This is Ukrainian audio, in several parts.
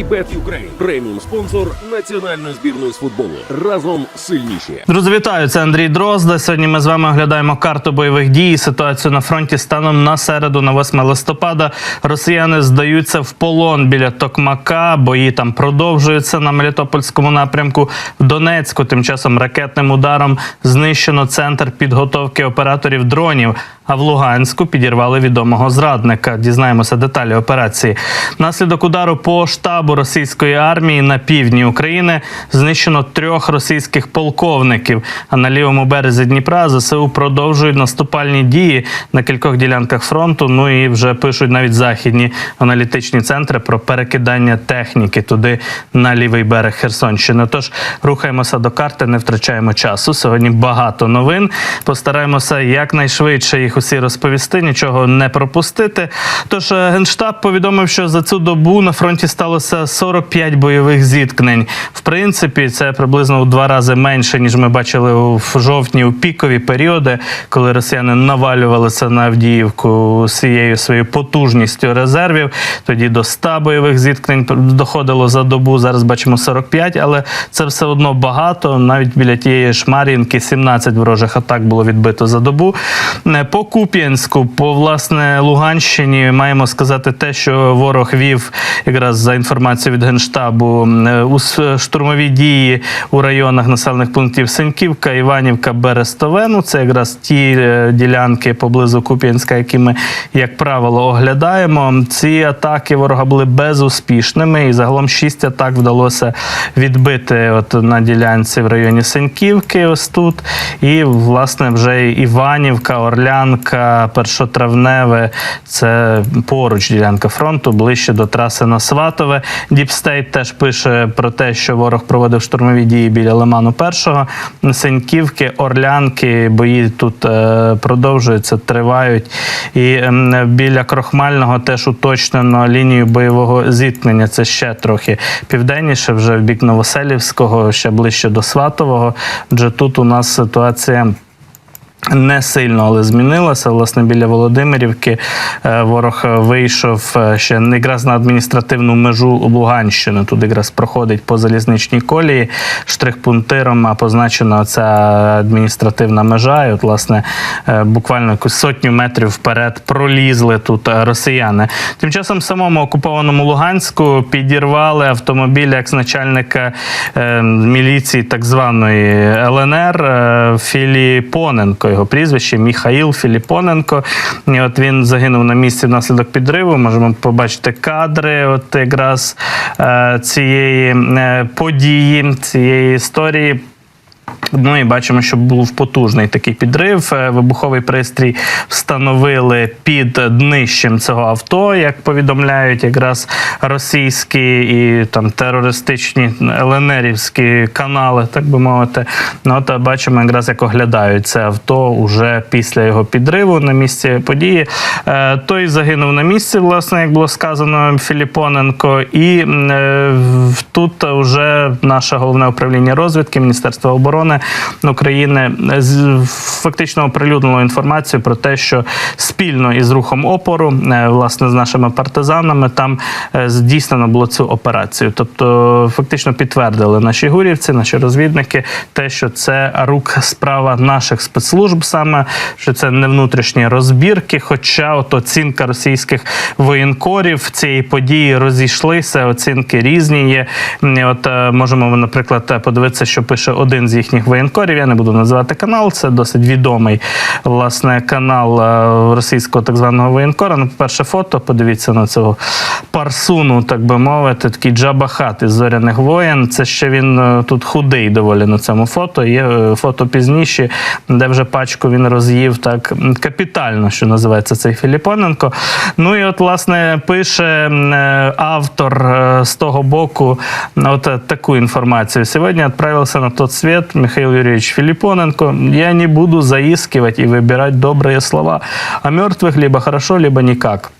Вібет Юкрейн преміум спонсор національної збірної з футболу. Разом сильніші. Друзі, вітаю! Це Андрій Дрозда. Сьогодні ми з вами оглядаємо карту бойових дій. і Ситуацію на фронті станом на середу, на 8 листопада. Росіяни здаються в полон біля Токмака. Бої там продовжуються на Мелітопольському напрямку. В Донецьку тим часом ракетним ударом знищено центр підготовки операторів дронів. А в Луганську підірвали відомого зрадника. Дізнаємося деталі операції. Наслідок удару по штабу російської армії на півдні України знищено трьох російських полковників. А на лівому березі Дніпра ЗСУ продовжують наступальні дії на кількох ділянках фронту. Ну і вже пишуть навіть західні аналітичні центри про перекидання техніки туди на лівий берег Херсонщини. Тож рухаємося до карти, не втрачаємо часу. Сьогодні багато новин. Постараємося якнайшвидше їх усі розповісти, нічого не пропустити. Тож е, генштаб повідомив, що за цю добу на фронті сталося 45 бойових зіткнень. В принципі, це приблизно у два рази менше, ніж ми бачили в жовтні у пікові періоди, коли росіяни навалювалися на Авдіївку всією своєю потужністю резервів. Тоді до 100 бойових зіткнень доходило за добу. Зараз бачимо 45, але це все одно багато. Навіть біля тієї ж Мар'їнки 17 ворожих атак було відбито за добу. Е, По Куп'янську, по власне Луганщині, маємо сказати те, що ворог вів якраз за інформацією від генштабу е, у штурмові дії у районах населених пунктів Сеньківка, Іванівка, Берестове. Ну це якраз ті е, ділянки поблизу Куп'янська, які ми, як правило, оглядаємо. Ці атаки ворога були безуспішними, і загалом шість атак вдалося відбити от на ділянці в районі Сеньківки. Ось тут. І власне вже Іванівка, Орлянка, Першотравневе. Це поруч ділянка фронту, ближче до траси на Сватове. Діпстейт теж пише про те, що ворог проводив штурмові дії біля Лиману Першого. Сеньківки, Орлянки, бої тут е, продовжуються, тривають. І біля Крохмального теж уточнено лінію бойового зіткнення. Це ще трохи південніше, вже в бік Новоселівського, ще ближче до Сватового. Адже тут у нас ситуація. Не сильно, але змінилося. Власне, біля Володимирівки е, ворог вийшов е, ще якраз на адміністративну межу Луганщини. Тут якраз проходить по залізничній колії штрих-пунктиром, а позначена ця адміністративна межа. І от, власне, е, буквально якусь сотню метрів вперед пролізли тут е, росіяни. Тим часом самому окупованому Луганську підірвали автомобіль екс-начальника е, міліції так званої ЛНР е, Його прізвище Міхаїл Філіпоненко. І от він загинув на місці внаслідок підриву. Можемо побачити кадри, от якраз е, цієї е, події, цієї історії. Ну і бачимо, що був потужний такий підрив. Е, Вибуховий пристрій встановили під днищем цього авто, як повідомляють якраз російські і там терористичні ЛНРівські канали, так би мовити. Ну от е, бачимо, якраз як оглядають це авто уже після його підриву на місці події. Е, Той загинув на місці, власне, як було сказано Філіпоненко. І тут вже наше головне управління розвідки Міністерства оборони України з- фактично оприлюднило інформацію про те, що спільно із рухом опору, е, власне, з нашими партизанами, там е, здійснено було цю операцію. Тобто, фактично підтвердили наші гурівці, наші розвідники, те, що це рук справа наших спецслужб, саме що це не внутрішні розбірки. Хоча от оцінка російських воєнкорів цієї події розійшлися, оцінки різні є. От е, можемо, наприклад, подивитися, що пише один з їхніх воєнкорів. Я не буду називати канал, це досить відомий власне канал е, російського так званого воєнкора. Ну, по-перше, фото, подивіться на цього парсуну, так би мовити, такий джабахат із зоряних воєн. Це ще він е, тут худий доволі на цьому фото. Є е, фото пізніші, де вже пачку він роз'їв так капітально, що називається цей Філіпоненко. Ну і от, власне, пише автор з того боку от таку інформацію. Сьогодні відправився на тот світ Михаил Юрьевич Филиппоненко. Я не буду заискивать и выбирать добрые слова. А мертвых либо хорошо, либо никак.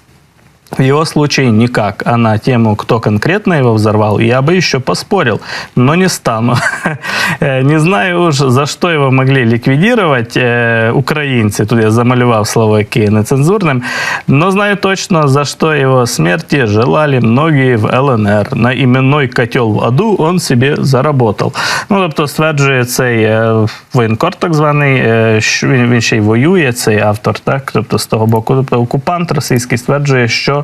В его случае никак. А на тему, кто конкретно его взорвал, я бы еще поспорил, но не стану. Э, Не знаю уж, за что его могли ликвидировать э, украинцы. Тут я замалював слово яке є нецензурним. Но знаю точно, за что его смерти желали многие в ЛНР. На именной котел в аду он себе заработал. Ну, тобто стверджує цей е, воєнкор, так званий, е, що він, він ще й воює, цей автор, так? Тобто з того боку, тобто окупант російський стверджує, що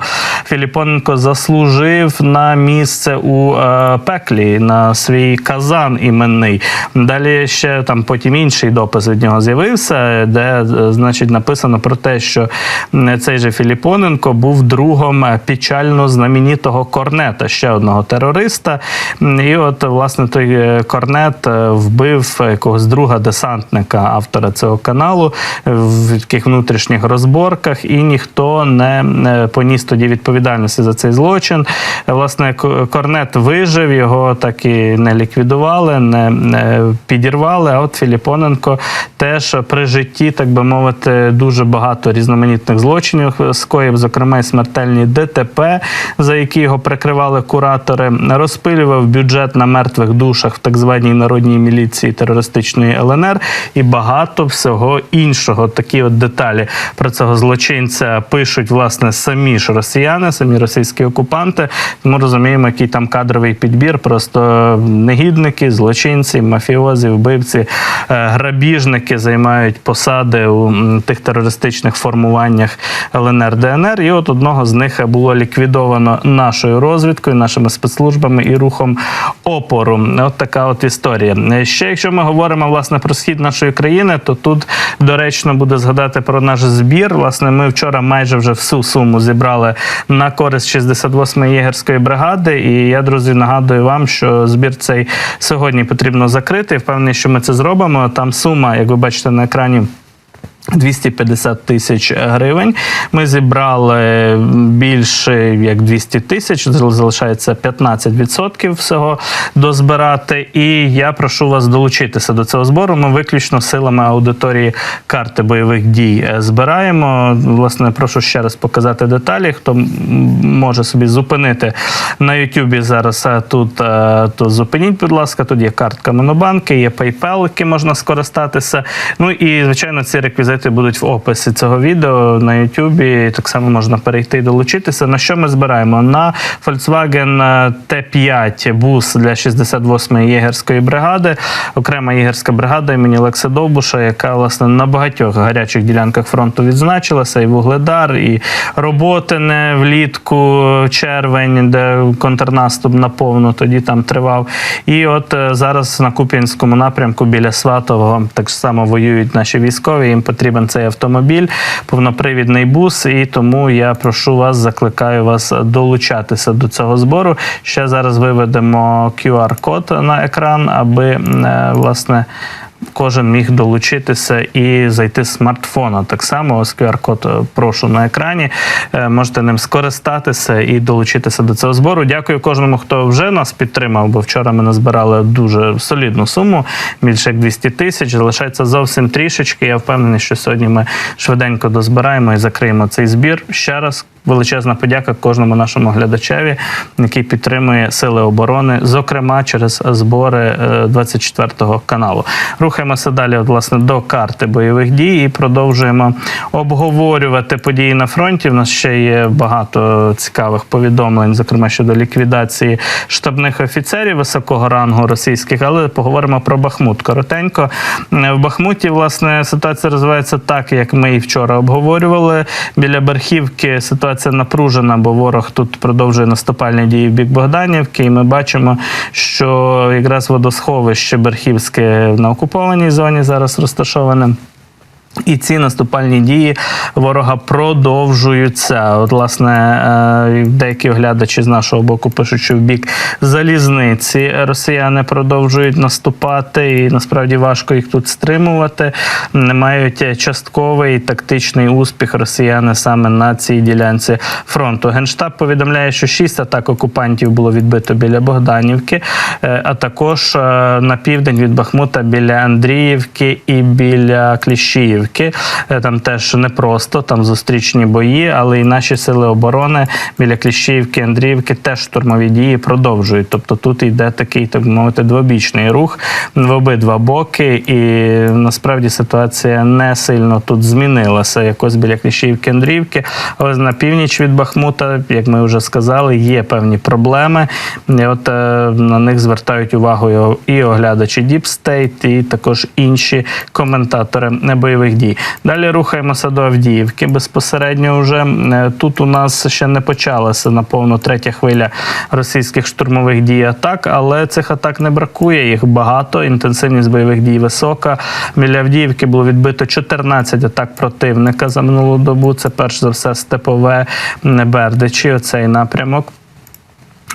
Філіпоненко заслужив на місце у е, пеклі, на свій казан іменний. Далі ще там потім інший допис від нього з'явився, де е, значить написано про те, що цей же Філіпоненко був другом печально знаменитого корнета, ще одного терориста. І от власне той е, корнет е, вбив якогось друга десантника, автора цього каналу в таких внутрішніх розборках, і ніхто не поніс тоді відповідальності за цей злочин. Власне, корнет вижив, його так і не ліквідували, не підірвали. А от Філіпоненко теж при житті, так би мовити, дуже багато різноманітних злочинів скоїв, зокрема й смертельні ДТП, за які його прикривали куратори, розпилював бюджет на мертвих душах в так званій народній міліції терористичної ЛНР і багато всього іншого. Такі от деталі про цього злочинця пишуть власне самі ж росіяни, самі російські окупанти. Тому розуміємо, який там кадровий підбір. Просто негідники, злочинці, мафіозі, вбивці, е, грабіжники займають посади у тих терористичних формуваннях ЛНР ДНР. І от одного з них було ліквідовано нашою розвідкою, нашими спецслужбами і рухом опору. От така от історія. Е, Ще якщо ми говоримо власне про схід нашої країни, то тут доречно буде згадати про наш збір. Власне, ми вчора майже вже всю суму зібрали на користь 68-ї єгерської бригади. І я, друзі, нагадую вам, що збір цей сьогодні потрібно закрити. Впевнений, що ми це зробимо. Там сума, як ви бачите на екрані. 250 тисяч гривень. Ми зібрали більше як 200 тисяч, залишається 15% всього дозбирати. І я прошу вас долучитися до цього збору. Ми виключно силами аудиторії карти бойових дій е, збираємо. Власне, прошу ще раз показати деталі. Хто може собі зупинити на Ютубі зараз е, тут, е, то зупиніть, будь ласка. Тут є картка Монобанки, є PayPal, яким можна скористатися. Ну і звичайно, ці реквізити будуть в описі цього відео на Ютубі. Так само можна перейти і долучитися. На що ми збираємо? На Volkswagen T5 бус для 68-ї єгерської бригади, окрема єгерська бригада імені Олекса Довбуша, яка власне на багатьох гарячих ділянках фронту відзначилася, і Вугледар, і Роботине влітку, червень, де контрнаступ наповну тоді там тривав. І от е, зараз на Куп'янському напрямку біля Сватового так само воюють наші військові. Їм потрібен цей автомобіль, повнопривідний бус. І тому я прошу вас, закликаю вас долучатися до цього збору. Ще зараз виведемо QR-код на екран, аби е, власне. Кожен міг долучитися і зайти з смартфона. Так само ось QR-код е, прошу на екрані. Е, Можете ним скористатися і долучитися до цього збору. Дякую кожному, хто вже нас підтримав, бо вчора ми назбирали дуже солідну суму, більше як 200 тисяч. Залишається зовсім трішечки. Я впевнений, що сьогодні ми швиденько дозбираємо і закриємо цей збір. Ще раз величезна подяка кожному нашому глядачеві, який підтримує сили оборони, зокрема через збори е, 24 каналу. Рухаємося далі, власне, до карти бойових дій і продовжуємо обговорювати події на фронті. У нас ще є багато цікавих повідомлень, зокрема щодо ліквідації штабних офіцерів високого рангу російських, але поговоримо про Бахмут. Коротенько Е, в Бахмуті власне ситуація розвивається так, як ми і вчора обговорювали. Біля Берхівки ситуація напружена, бо ворог тут продовжує наступальні дії в бік Богданівки. І ми бачимо, що якраз водосховище Берхівське на окупованій зоні зараз розташоване. І ці наступальні дії ворога продовжуються. От, власне, е, деякі оглядачі з нашого боку пишуть, що в бік залізниці росіяни продовжують наступати, і насправді важко їх тут стримувати. Не мають частковий тактичний успіх росіяни саме на цій ділянці фронту. Генштаб повідомляє, що шість атак окупантів було відбито біля Богданівки, е, а також е, на південь від Бахмута біля Андріївки і біля Кліщіївки. Авдіївки. Е, Там теж непросто, там зустрічні бої, але і наші сили оборони біля Кліщіївки, Андріївки теж штурмові дії продовжують. Тобто тут йде такий, так мовити, двобічний рух в обидва боки, і насправді ситуація не сильно тут змінилася. Якось біля Кліщіївки, Андріївки. Але на північ від Бахмута, як ми вже сказали, є певні проблеми. І от е, на них звертають увагу і оглядачі State, і також інші коментатори бойових дій. Далі рухаємося до Авдіївки. Безпосередньо вже е, тут у нас ще не почалася наповно третя хвиля російських штурмових дій атак, але цих атак не бракує. Їх багато. Інтенсивність бойових дій висока. Біля Авдіївки було відбито 14 атак противника за минулу добу. Це перш за все степове Бердичі. Оцей напрямок.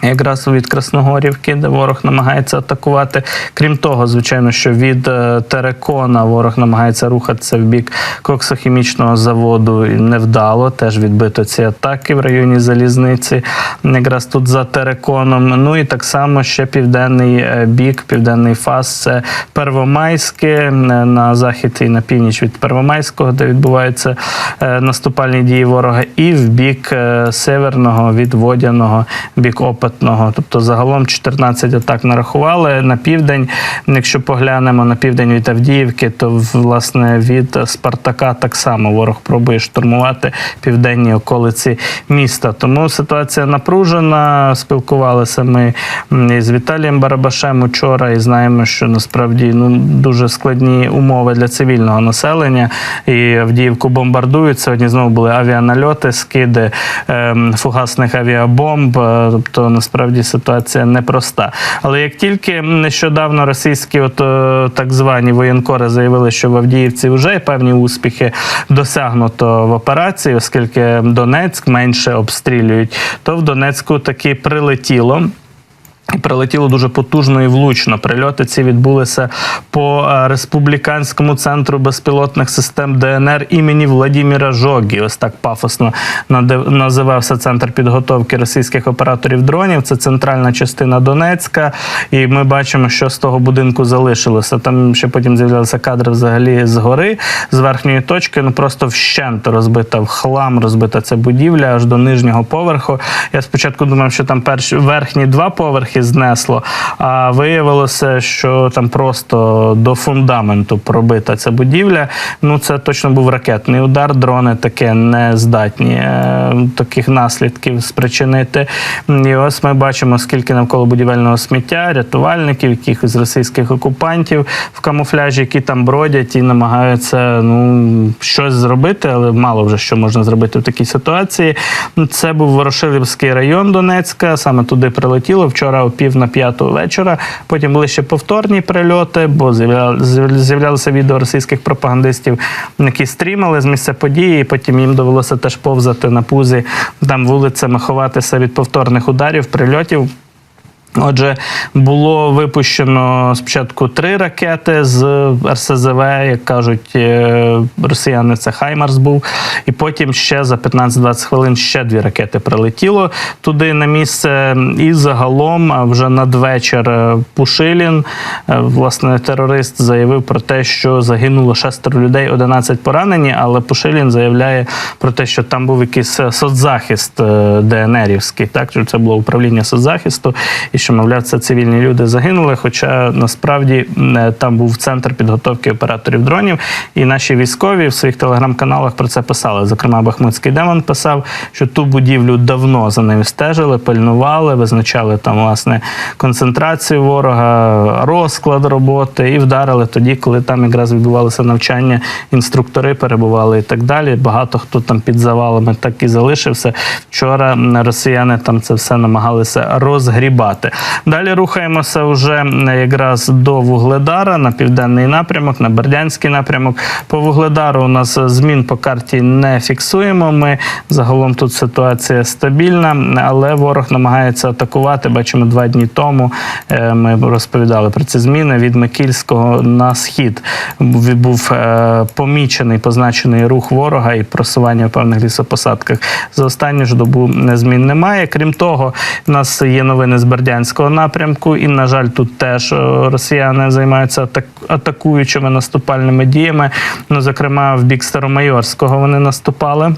Якраз від Красногорівки, де ворог намагається атакувати. Крім того, звичайно, що від е, Терекона ворог намагається рухатися в бік коксохімічного заводу невдало. Теж відбито ці атаки в районі залізниці, якраз тут за Тереконом. Ну і так само ще південний е, бік, південний фас це Первомайське е, на захід і на північ від Первомайського, де відбуваються наступальні дії ворога, і в бік северного від Водяного, бік Опитного. Тобто загалом 14 атак нарахували на південь. Якщо поглянемо на південь від Авдіївки, то власне від Спартака так само ворог пробує штурмувати південні околиці міста. Тому ситуація напружена. Спілкувалися ми із Віталієм Барабашем учора і знаємо, що насправді ну дуже складні умови для цивільного населення. І Авдіївку бомбардують. Сьогодні знову були авіанальоти, скиди ем, фугасних авіабомб. Е, Тобто насправді ситуація непроста. Але як тільки нещодавно російські, от е, так звані воєнкори заявили, що в Авдіївці вже певні успіхи досягнуто в операції, оскільки Донецьк менше обстрілюють, то в Донецьку таки прилетіло. Прилетіло дуже потужно і влучно. Прильоти ці відбулися по е, республіканському центру безпілотних систем ДНР імені Владіміра Жогі. Ось так пафосно називався центр підготовки російських операторів дронів. Це центральна частина Донецька. І ми бачимо, що з того будинку залишилося. Там ще потім з'являлися кадри взагалі з гори, з верхньої точки. Ну просто вщент розбита в хлам, розбита ця будівля аж до нижнього поверху. Я спочатку думав, що там перші верхні два поверхи знесло, а виявилося, що там просто до фундаменту пробита ця будівля. Ну це точно був ракетний удар. Дрони таке не здатні е, таких наслідків спричинити. І ось ми бачимо, скільки навколо будівельного сміття, рятувальників, якихось російських окупантів в камуфляжі, які там бродять і намагаються ну щось зробити, але мало вже що можна зробити в такій ситуації. Це був Ворошилівський район Донецька. Саме туди прилетіло вчора пів на п'яту вечора. Потім були ще повторні прильоти, бо з'явля- з'явля- з'являлися відео російських пропагандистів, які стрімали з місця події. і Потім їм довелося теж повзати на пузі там вулицями, ховатися від повторних ударів, прильотів. Отже, було випущено спочатку три ракети з РСЗВ, як кажуть е, росіяни, це Хаймарс був. І потім ще за 15-20 хвилин ще дві ракети прилетіло туди на місце. І загалом вже надвечір е, Пушилін, е, власне, терорист, заявив про те, що загинуло шестеро людей, 11 поранені. Але Пушилін заявляє про те, що там був якийсь соцзахист ДНРівський, так що це було управління соцзахисту, і що, мовляв, це цивільні люди загинули. Хоча насправді е, там був центр підготовки операторів дронів, і наші військові в своїх телеграм-каналах про це писали. Зокрема, Бахмутський демон писав, що ту будівлю давно за нею стежили, пильнували, визначали там власне концентрацію ворога, розклад роботи і вдарили тоді, коли там якраз відбувалося навчання, інструктори перебували і так далі. Багато хто там під завалами так і залишився. Вчора росіяни там це все намагалися розгрібати. Далі рухаємося вже якраз до Вугледара на південний напрямок, на Бердянський напрямок. По Вугледару у нас змін по карті не фіксуємо. Ми загалом тут ситуація стабільна, але ворог намагається атакувати. Бачимо, два дні тому е, ми розповідали про ці зміни від Микільського на схід. Був- е, помічений, позначений рух ворога і просування в певних лісопосадках. За останню ж добу змін немає. Крім того, в нас є новини з Бердянська. Бердянського напрямку. І, на жаль, тут теж е, росіяни займаються атак- атакуючими наступальними діями. Ну, зокрема, в бік Старомайорського вони наступали.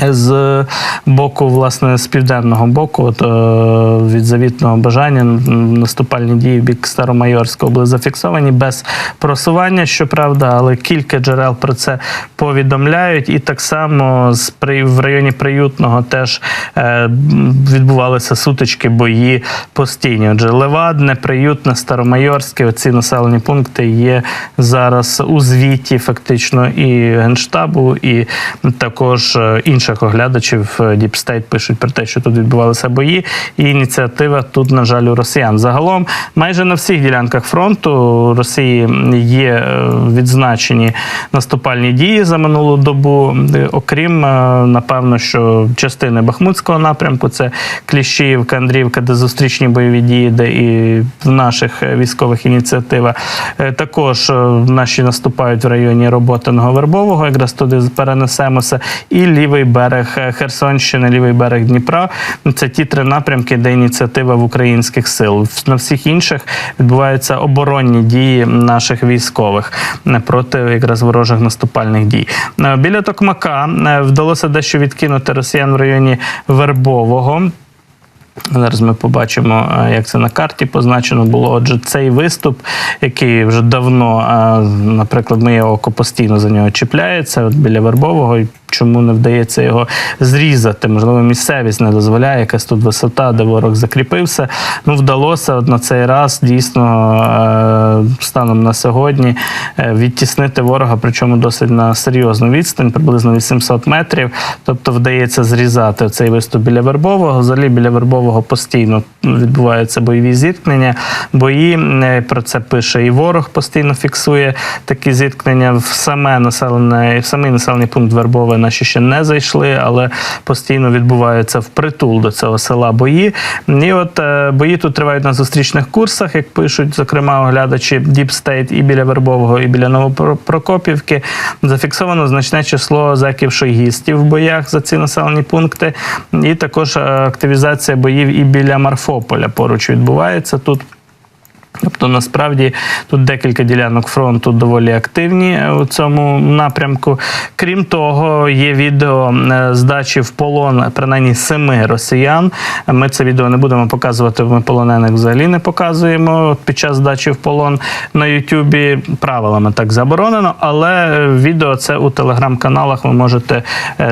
З боку, власне, з південного боку, от, е, від завітного бажання наступальні дії в бік Старомайорського були зафіксовані без просування, щоправда, але кілька джерел про це повідомляють. І так само з в районі приютного теж е, відбувалися сутички, бої постійні. Отже, Левадне, приютне, Старомайорське, оці населені пункти є зараз у звіті фактично і генштабу, і також е, інших оглядачів State пишуть про те, що тут відбувалися бої, і ініціатива тут, на жаль, у росіян. Загалом, майже на всіх ділянках фронту Росії є е, відзначені наступальні дії за минулу добу, Е, окрім, е, напевно, що частини Бахмутського напрямку, це Кліщіївка, Андріївка, де зустрічні бойові дії, де і в наших військових ініціатива. Також наші наступають в районі Роботиного Вербового, якраз туди перенесемося. І лівий берег Херсонщини, лівий берег Дніпра. Це ті три напрямки, де ініціатива в українських сил. На всіх інших відбуваються оборонні дії наших військових е, проти якраз ворожих наступальних дій. Е, Біля Токмака е, вдалося дещо відкинути росіян в районі Вербового. Зараз ми побачимо, як це на карті позначено було. Отже, цей виступ, який вже давно, наприклад, моє око постійно за нього чіпляється, от біля Вербового. Чому не вдається його зрізати? Можливо, місцевість не дозволяє, якась тут висота, де ворог закріпився. Ну, вдалося на цей раз дійсно е, станом на сьогодні е, відтіснити ворога, причому досить на серйозну відстань, приблизно 800 метрів. Тобто вдається зрізати цей виступ біля Вербового. Взагалі біля Вербового постійно відбуваються бойові зіткнення. Бої е, про це пише і ворог постійно фіксує такі зіткнення в саме населене, в самий населений пункт Вербове наші ще не зайшли, але постійно відбуваються впритул до цього села бої. І от е, бої тут тривають на зустрічних курсах, як пишуть, зокрема, оглядачі Deep State і біля Вербового, і біля Новопрокопівки. Зафіксовано значне число заків-шойгістів в боях за ці населені пункти. І також е, активізація боїв і біля Марфополя поруч відбувається тут. Тобто, насправді тут декілька ділянок фронту доволі активні е, у цьому напрямку. Крім того, є відео е, здачі в полон принаймні семи росіян. Ми це відео не будемо показувати. Ми полонених взагалі не показуємо під час здачі в полон на Ютубі. Правилами так заборонено, але е, відео це у телеграм-каналах ви можете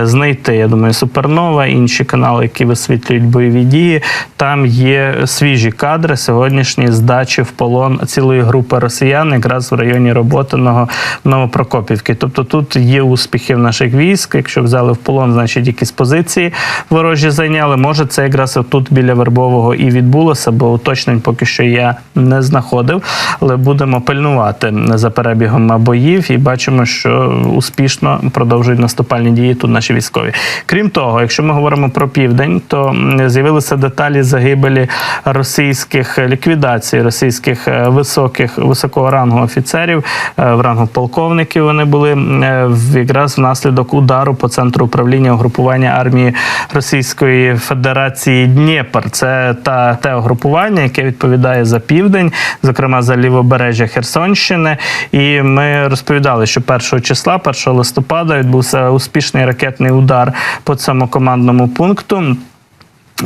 знайти. Я думаю, Супернова, інші канали, які висвітлюють бойові дії. Там є свіжі кадри сьогоднішні здачі в полон цілої групи росіян, якраз в районі Роботиного Новопрокопівки. Тобто тут є успіхи в наших військ. Якщо взяли в полон, значить якісь позиції ворожі зайняли. Може, це якраз тут біля Вербового і відбулося, бо уточнень поки що я не знаходив. Але будемо пильнувати за перебігом боїв і бачимо, що успішно продовжують наступальні дії тут наші військові. Крім того, якщо ми говоримо про південь, то з'явилися деталі загибелі російських ліквідації російських е, високих високого рангу офіцерів е, в рангу полковників. Вони були е, якраз внаслідок удару по центру управління угрупування армії Російської Федерації Дніпр. Це та те угрупування, яке відповідає за південь, зокрема за лівобережжя Херсонщини. І ми розповідали, що 1 числа, 1 листопада, відбувся успішний ракетний удар по цьому командному пункту.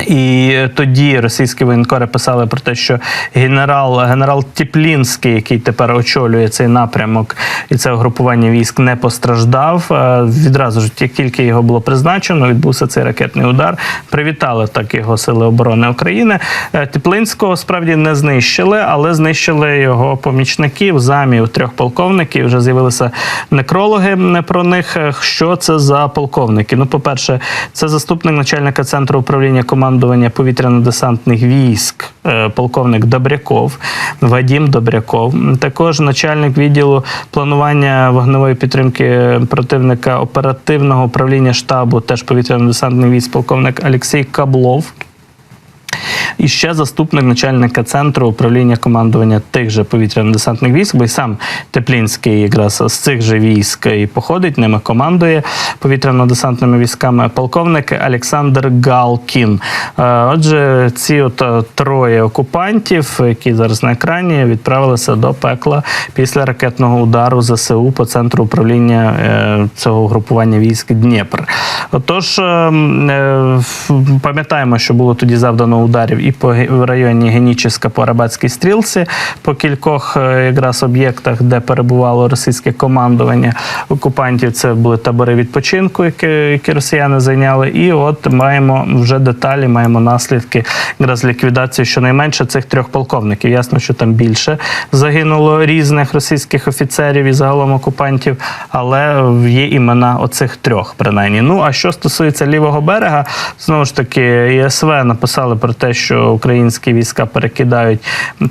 І тоді російські воєнкори писали про те, що генерал генерал Тіплінський, який тепер очолює цей напрямок, і це угрупування військ не постраждав. Е, Відразу ж як тільки його було призначено, відбувся цей ракетний удар. Привітали так його сили оборони України. Е, Тіплинського справді не знищили, але знищили його помічників, замів трьох полковників. Вже з'явилися некрологи про них. Е, Що це за полковники? Ну, по-перше, це заступник начальника центру управління командування повітряно-десантних військ, е, полковник Добряков, Вадім Добряков. Також начальник відділу планування вогневої підтримки противника оперативного управління штабу, теж повітряно-десантних військ, полковник Олексій Каблов. І ще заступник начальника центру управління командування тих же повітряно-десантних військ, бо й сам Теплінський якраз з цих же військ і походить, ними командує повітряно-десантними військами. Полковник Олександр Галкін. Е, Отже, ці от е, троє окупантів, які зараз на екрані, відправилися до пекла після ракетного удару ЗСУ по центру управління е, цього групування військ Дніпр. Отож, е, м, е, ф- пам'ятаємо, що було тоді завдано ударів і по районі Геніческа по Арабатській стрілці, по кількох е, якраз об'єктах, де перебувало російське командування окупантів. Це були табори відпочинку, які, які росіяни зайняли. І от маємо вже деталі, маємо наслідки якраз ліквідації щонайменше цих трьох полковників. Ясно, що там більше загинуло різних російських офіцерів і загалом окупантів, але є імена оцих трьох, принаймні. Ну а що стосується лівого берега, знову ж таки, ІСВ написали про те, що українські війська перекидають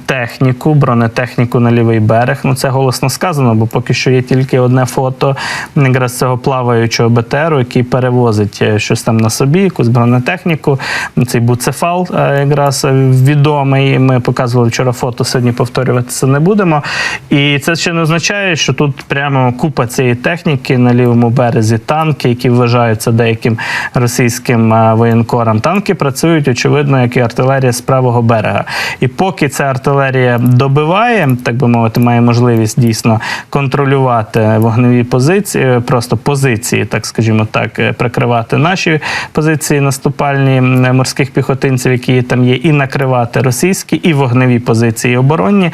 техніку, бронетехніку на лівий берег. Ну це голосно сказано, бо поки що є тільки одне фото якраз цього плаваючого БТРу, який перевозить е, щось там на собі, якусь бронетехніку. Цей буцефал е, якраз відомий. Ми показували вчора фото, сьогодні повторювати це не будемо. І це ще не означає, що тут прямо купа цієї техніки на лівому березі, танки, які вважаються деяким російським е, воєнкорам. Танки працюють, очевидно, як і артилерія з правого берега. І поки ця артилерія добиває, так би мовити, має можливість дійсно контролювати вогневі позиції, е, просто позиції, так скажімо так, е, прикривати наші позиції наступальні морських піхотинців, які там є, і накривати російські і вогневі позиції оборонні.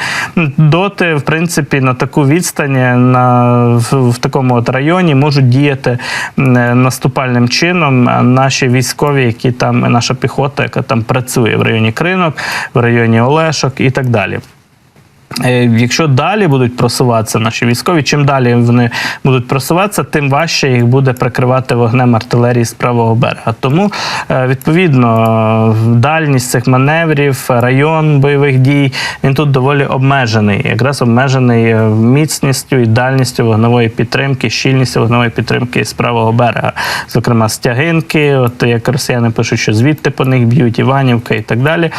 Доти, в принципі, на таку відстань на в, в такому от районі можуть діяти е, наступальним чином наші військові, які там наша піхота, яка там працює в районі Кринок, в районі Олешок і так далі. Е, Якщо далі будуть просуватися наші військові, чим далі вони будуть просуватися, тим важче їх буде прикривати вогнем артилерії з правого берега. Тому е, відповідно дальність цих маневрів, район бойових дій він тут доволі обмежений, якраз обмежений е, міцністю і дальністю вогневої підтримки, щільністю вогневої підтримки з правого берега, зокрема стягинки, от як росіяни пишуть, що звідти по них б'ють Іванівка і так далі.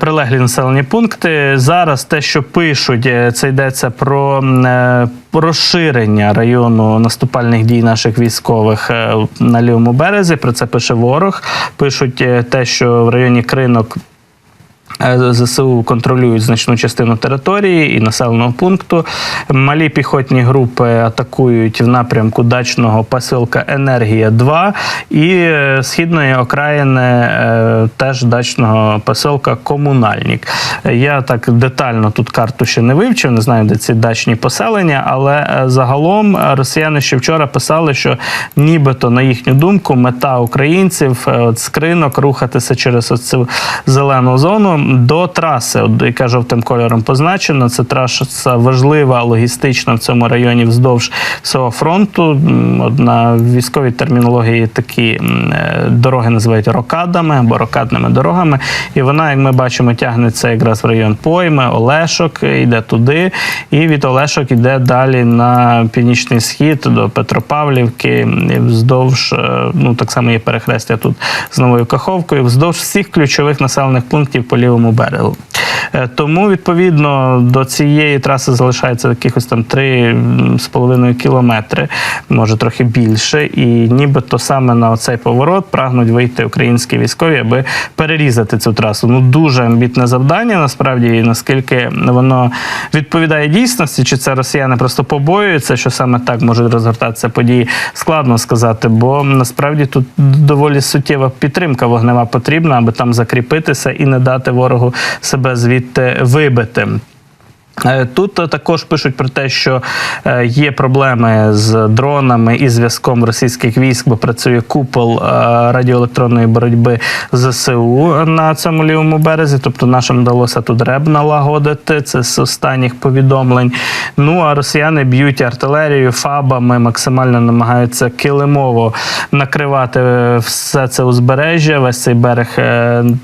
Прилеглі населені пункти. Зараз те, що пишуть, е, це йдеться про е, розширення району наступальних дій наших військових е, на лівому березі. Про це пише ворог. Пишуть те, що в районі кринок. Е, ЗСУ контролюють значну частину території і населеного пункту. Малі піхотні групи атакують в напрямку дачного посілка Енергія 2 і е, східної окраїни е, теж дачного посілка Комунальник. Я так детально тут карту ще не вивчив, не знаю, де ці дачні поселення, але загалом росіяни ще вчора писали, що нібито на їхню думку мета українців от з кринок рухатися через оцю зелену зону до траси, яка жовтим кольором позначена. Це траса важлива логістична в цьому районі вздовж всього фронту. На військовій термінології такі е, дороги називають рокадами або рокадними дорогами. І вона, як ми бачимо, тягнеться якраз в район Пойми, Олешок, йде туди, і від Олешок йде далі на північний схід до Петропавлівки, вздовж, е, ну так само є перехрестя тут з новою Каховкою, вздовж всіх ключових населених пунктів по лівому берегу. Е, Тому, відповідно, до цієї траси залишається якихось там 3,5 кілометри, може трохи більше. І нібито саме на оцей поворот прагнуть вийти українські військові, аби перерізати цю трасу. Ну дуже амбітне завдання, насправді, і наскільки воно відповідає дійсності, чи це росіяни просто побоюються, що саме так можуть розгортатися події, складно сказати, бо насправді тут доволі суттєва підтримка вогнева потрібна, аби там закріпитися і не дати ворогу себе звідти вибити. Е, Тут е, також пишуть про те, що е, є проблеми з дронами і зв'язком російських військ, бо працює купол радіоелектронної боротьби ЗСУ на цьому лівому березі. Тобто нашим вдалося тут реб налагодити. Це з останніх повідомлень. Ну а росіяни б'ють артилерією, фабами, максимально намагаються килимово накривати все це узбережжя, весь цей берег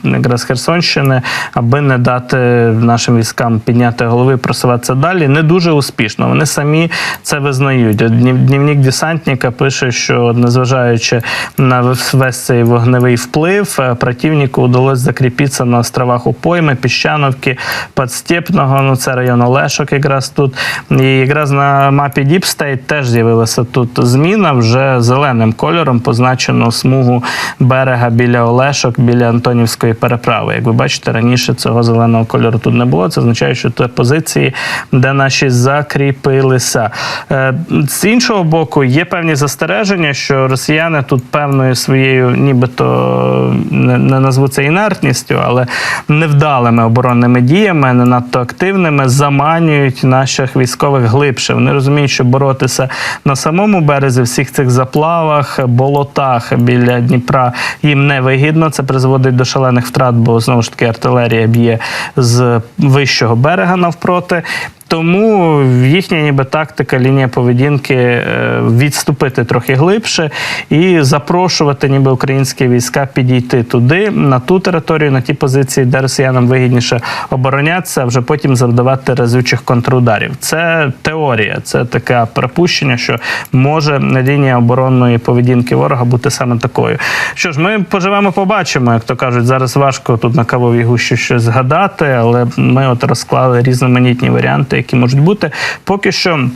якраз Херсонщини, аби не дати нашим військам підняти голови просуватися далі. Не дуже успішно. Вони самі це визнають. От днів- десантника пише, що незважаючи на весь цей вогневий вплив, е, противнику удалось закріпитися на островах Упойми, Піщановки, Подстепного, ну це район Олешок якраз тут. І якраз на мапі State теж з'явилася тут зміна. Вже зеленим кольором позначено смугу берега біля Олешок, біля Антонівської переправи. Як ви бачите, раніше цього зеленого кольору тут не було. Це означає, що це позиції, де наші закріпилися. Е, З іншого боку, є певні застереження, що росіяни тут певною своєю, нібито не, назву це інертністю, але невдалими оборонними діями, не надто активними, заманюють наших військових глибше. Вони розуміють, що боротися на самому березі, всіх цих заплавах, болотах біля Дніпра їм не вигідно. Це призводить до шалених втрат, бо знову ж таки артилерія б'є з вищого берега навпроти проти тому їхня ніби тактика, лінія поведінки е, відступити трохи глибше і запрошувати ніби українські війська підійти туди, на ту територію, на ті позиції, де росіянам вигідніше оборонятися, а вже потім завдавати разючих контрударів. Це теорія, це таке припущення, що може лінія оборонної поведінки ворога бути саме такою. Що ж, ми поживемо, побачимо, як то кажуть, зараз важко тут на кавовій гущі щось згадати, але ми от розклали різноманітні варіанти, які можуть бути. Поки що.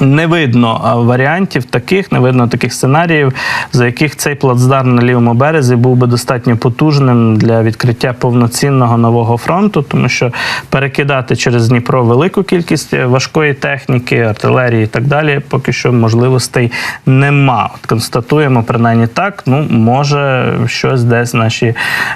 Не видно варіантів таких, не видно таких сценаріїв, за яких цей плацдарм на лівому березі був би достатньо потужним для відкриття повноцінного нового фронту, тому що перекидати через Дніпро велику кількість важкої техніки, артилерії і так далі, поки що можливостей нема. От констатуємо принаймні так. Ну може щось десь наші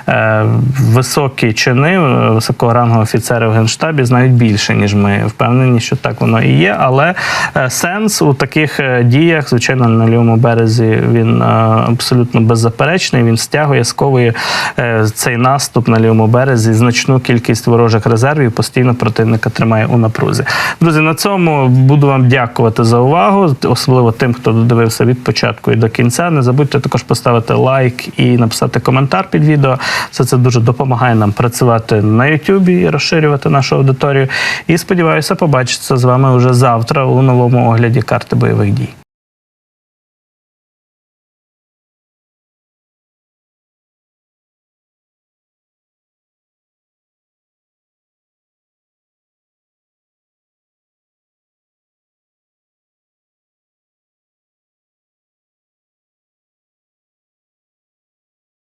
е, високі чини, е, високого рангу офіцери в генштабі знають більше, ніж ми. Впевнені, що так воно і є, але е, сенс у таких е, діях, звичайно, на лівому березі він е, абсолютно беззаперечний. Він стягує, сковує е, цей наступ на лівому березі, значну кількість ворожих резервів, постійно противника тримає у напрузі. Друзі, на цьому буду вам дякувати за увагу, особливо тим, хто додивився від початку і до кінця. Не забудьте також поставити лайк і написати коментар під відео. Все це дуже допомагає нам працювати на Ютубі і розширювати нашу аудиторію. І сподіваюся, побачитися з вами вже завтра у новому огляді карти бойових дій.